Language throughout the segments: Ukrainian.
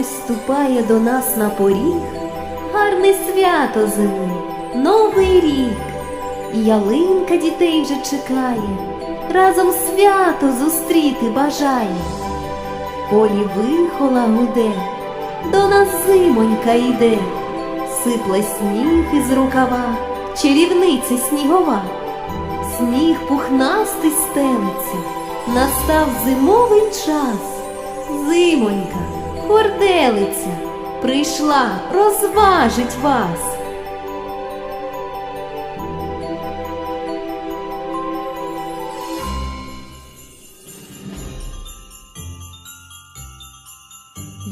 ось ступає до нас на поріг, гарне свято зими, новий рік. І ялинка дітей вже чекає, разом свято зустріти бажає. Полі вихола гуде, до нас зимонька йде, сипле сніг із рукава, чарівниця снігова. Сніг пухнастий стелиться, настав зимовий час. Зимонька, хорделиця, прийшла розважить вас.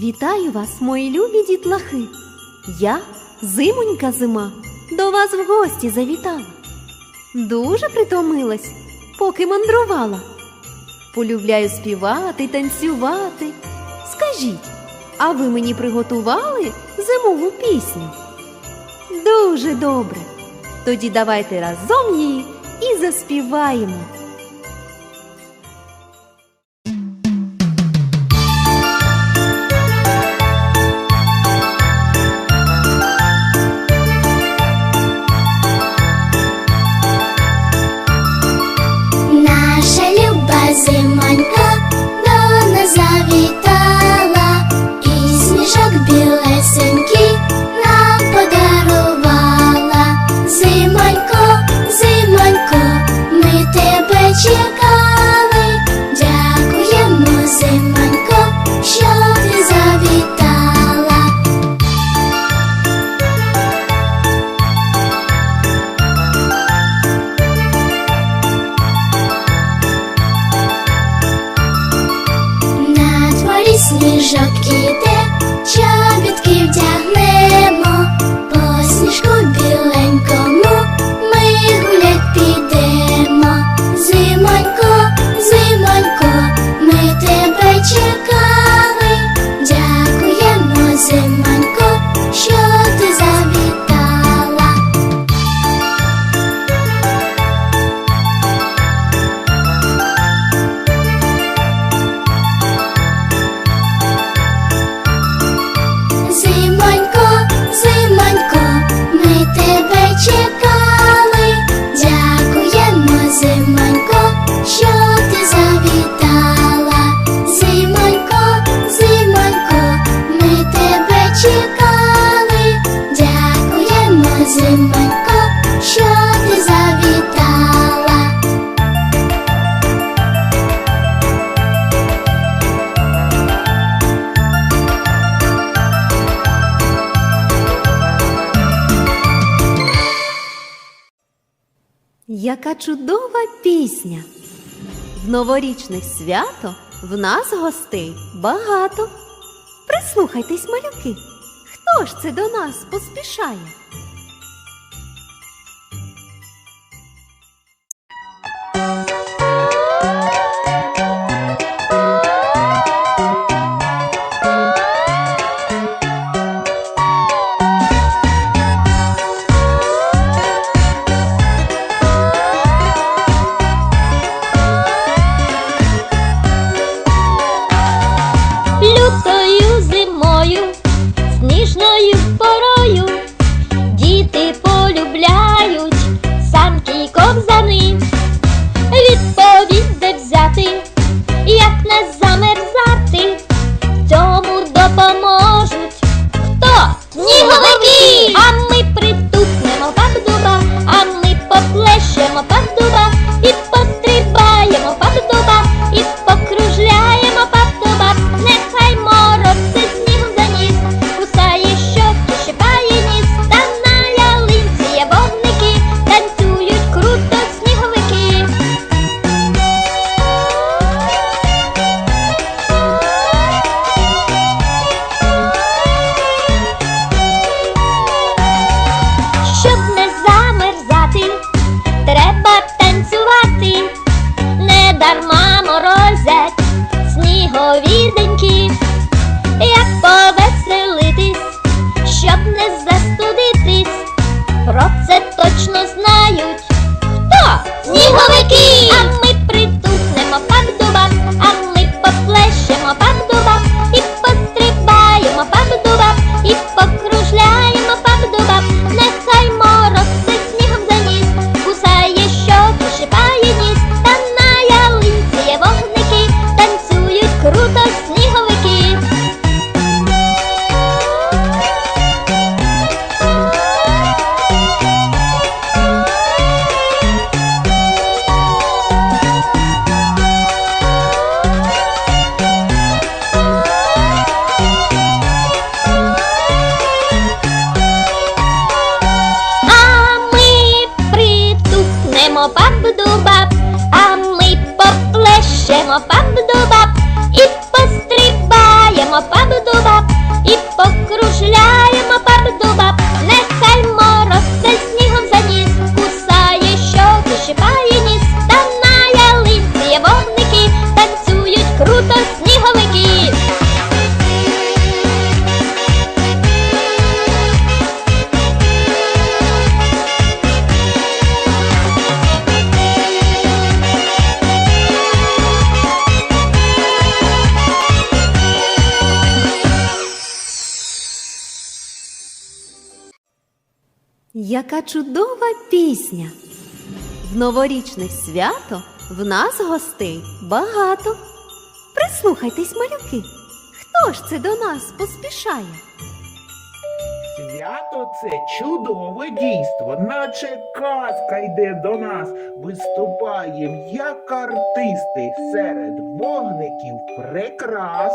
Вітаю вас, мої любі дітлахи. Я, зимонька зима, до вас в гості завітала. Дуже притомилась, поки мандрувала. Полюбляю співати, танцювати. Скажіть, а ви мені приготували зимову пісню? Дуже добре. Тоді давайте разом її і заспіваємо. Яка чудова пісня! В новорічне свято в нас гостей багато. Прислухайтесь, малюки, хто ж це до нас поспішає? Яка чудова пісня! В новорічних свято в нас гостей багато. Прислухайтесь, малюки. Хто ж це до нас поспішає? Свято це чудове дійство, наче казка йде до нас. Виступаєм як артисти серед вогників прикрас.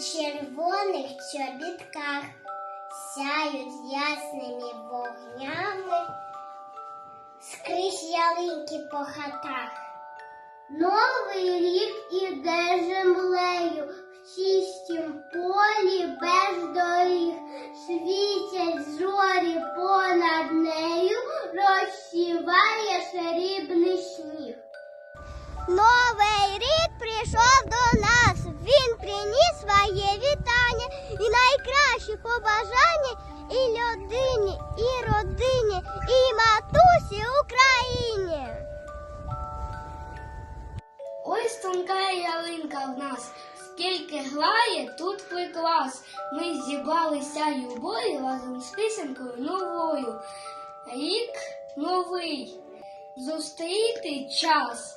Червоних чобітках, сяють ясними вогнями, скрізь ялинки по хатах. Новий рік іде землею в чистім полі без доріг, світять зорі понад нею, розсіває срібний сніг. Новий рік прийшов до нас. Своє вітання і найкращі побажання і людині, і родині, і матусі Україні. Ось тонка ялинка в нас, скільки грає тут приклас. Ми зібралися юбою разом з пісенькою новою. Рік новий, зустріти час.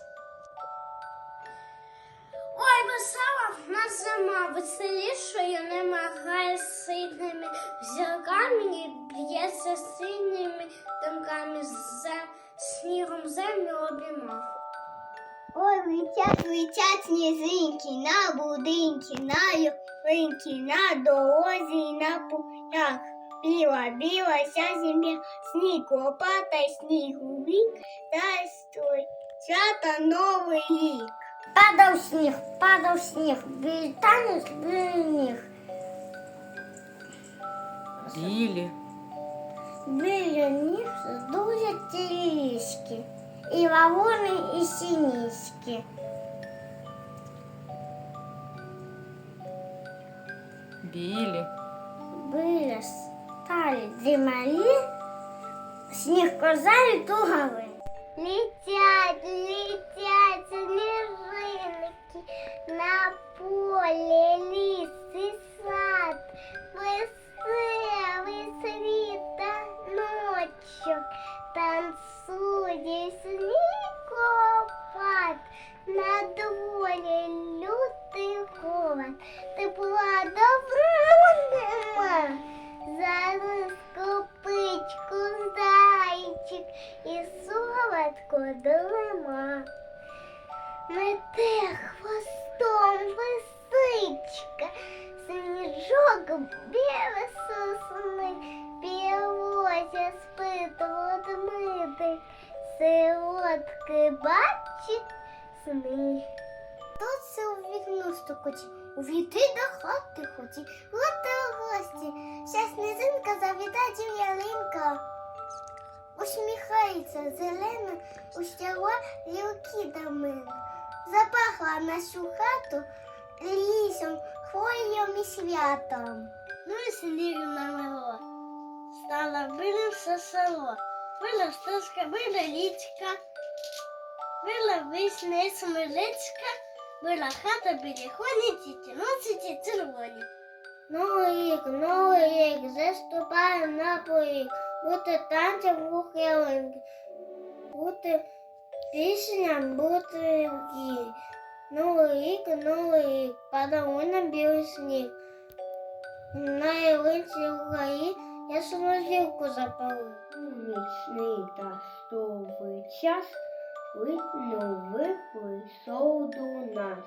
Весела в нас зима, веселішою нема, грає з синими зірками і б'ється синіми тимками за снігом землю обіймав. Ой, летять, летять сніжинки на будинки, на ялинки, на дорозі і на полях. Біла, біла вся земля, сніг лопата, снігу вік, та стой, свято новий рік. Падав сніг, падав сніг, біль танець, біль ніг. Білі, Біля ніг дуже тілішки, і вагони, і сініськи. білі, Біля сталі землі, сніг козалі тугави. Летять, летять сніжинки на полі, ліс і сад, веселий світа ночок, танцує снігопад, на дворі лютий холод, тепла давно нема. Зараз копичку зайчик і солодко долима. Мете хвостом лисичка, сніжок біле сосни, білося спит водмити, солодки бачить сни. Хто це у вікно стукоче? Увійти до хати хоті, хати у гості. Вся снизинка завітає ялинка. Усміхається зелена, ущала лілки до мене. Запахла нашу хату лісом, хвоєм і святом. Ну і сніг намело. Стало билим все село. Била стежка, била річка. Била весна смелечка, била хата біля хоні, тіті носиті червоні. Новий рік, новий рік, заступає на поріг, бути танцем у хилинки, бути пісням, бути в гірі. Новий рік, новий рік, падав на білий сніг. На ялинці у гаї я самозілку запалив. Нічний тастовий час видно прийшов до нас.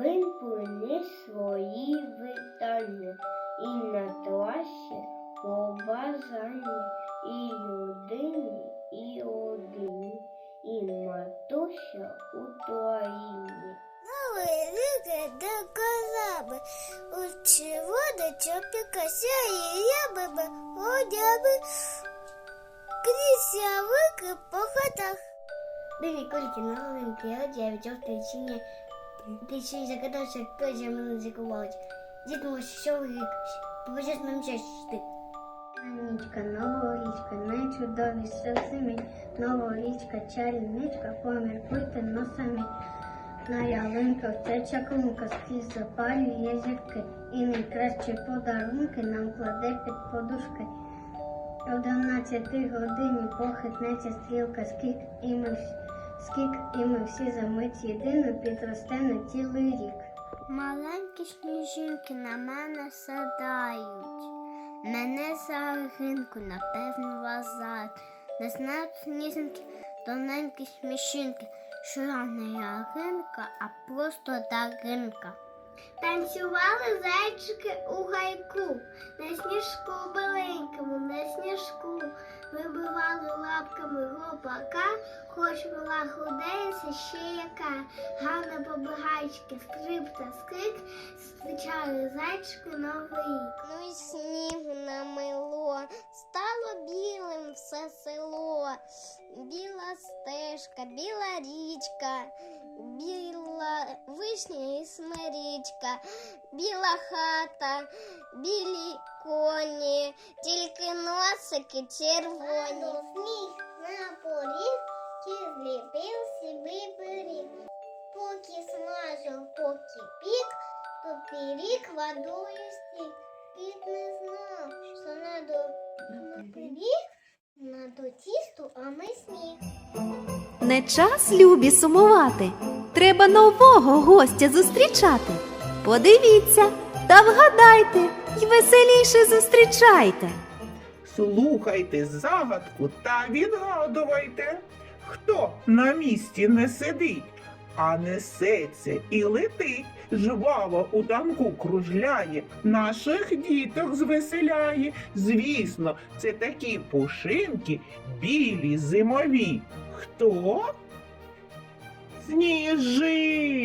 Він приніс свої вітання і на трасі побажання і людині, і родині, і матуся у Туаїні. Новые рыки да корабль, лучше вода, чопика, сяи, я бы бы, водя бы, крися вики по хатах. Білі кульки на голинки, одяг, жовтий чині. Ти ще й загадався, хто зі мною закувалить. Дід мой, що рік, побачиш нам щастя. Нічка, новорічка, найчудовіша в зимі, новорічка, чарівничка, поміркуйте носами. На ялинках теча клунка, скрізь запалює зірки, і найкращі подарунки нам кладе під подушки. О 12 годині похитнеться стрілка, скік і ми, скік і ми всі за мить єдино підросте на цілий рік. Маленькі сніжинки на мене садають. Мене за ринку, напевно, вазають. Не знають сніжинки, тоненькі смішинки, що я не яринка, а просто даринка. Танцювали зайчики у гайку, на сніжку беленькому, на сніжку. Вибивали лапками гопака, хоч була худеється ще яка. Гарна побігайчики, скрип та скрик, зустрічали зайчики новий рік. Ну і намило, стало білим все село. Біла стежка, біла річка, біла вишня і смирічка, біла хата, білі коні, тільки носики червоні. Сніг на поріг, зліпив собі пиріг. Поки смажив, поки пік, то пиріг водою стік. Кіт не знав, що а ми сніг. Не час любі сумувати. Треба нового гостя зустрічати. Подивіться та вгадайте й веселіше зустрічайте. Слухайте загадку та відгадувайте, хто на місці не сидить, а несеться і летить, жваво у танку кружляє, наших діток звеселяє. Звісно, це такі пушинки білі зимові. Хто? Сніжинки.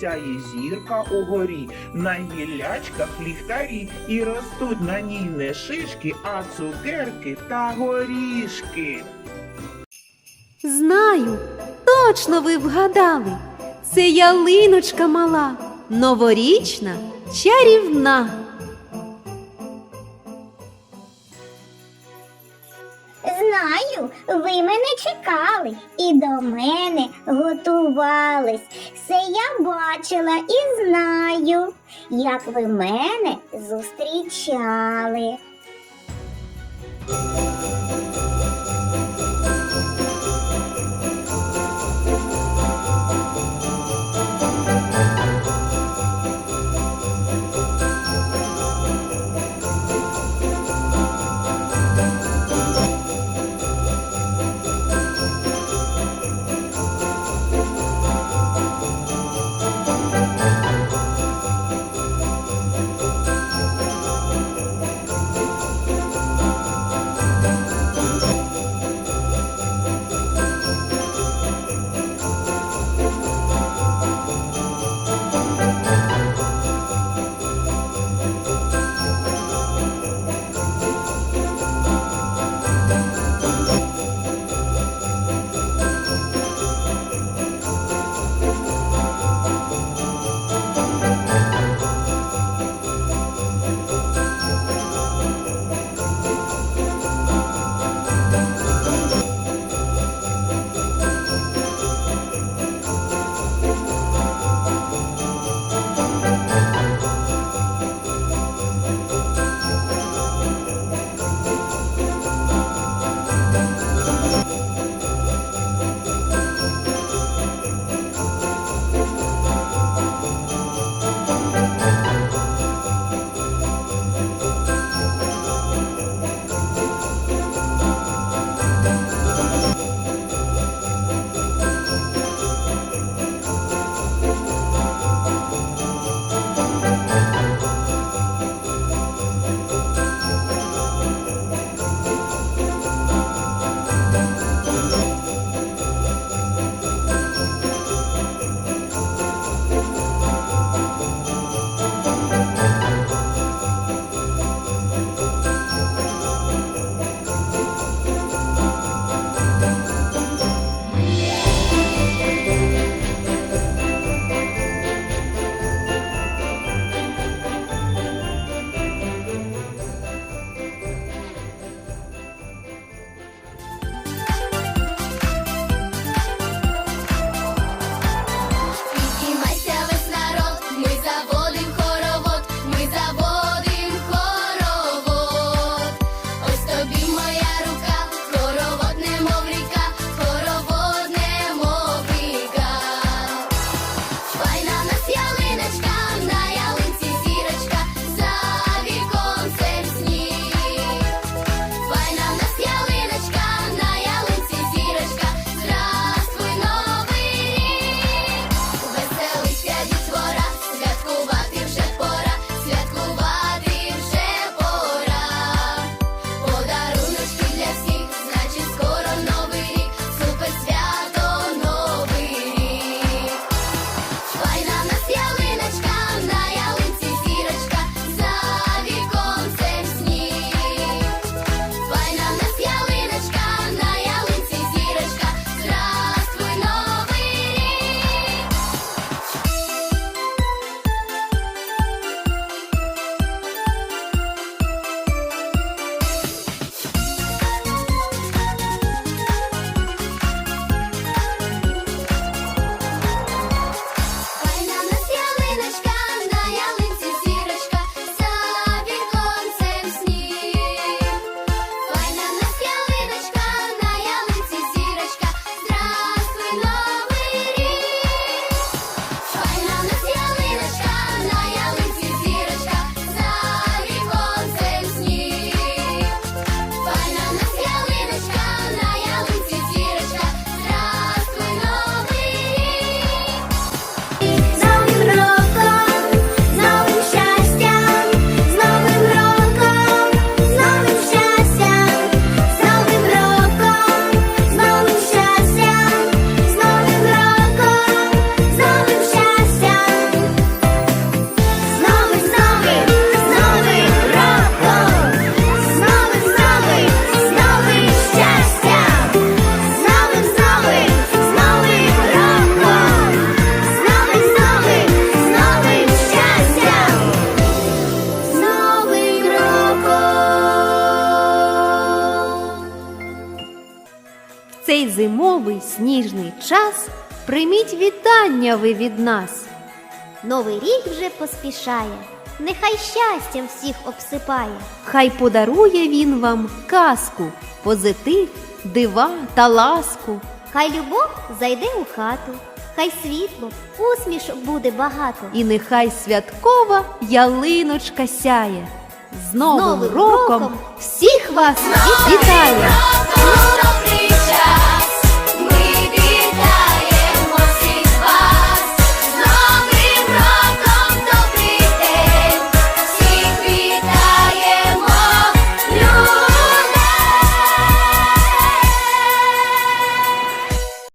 Сяє зірка угорі, на гіллячках ліхтарі, і ростуть на ній не шишки, а цукерки та горішки. Знаю, точно ви вгадали. Це ялиночка мала, новорічна, чарівна. Ви мене чекали і до мене готувались. Все я бачила і знаю, як ви мене зустрічали. Ви від нас. Новий рік вже поспішає, нехай щастям всіх обсипає. Хай подарує він вам казку, позитив, дива та ласку. Хай любов зайде у хату, хай світло, усмішок буде багато. І нехай святкова ялиночка сяє. З Новим, Новим роком роком всіх вас вітає!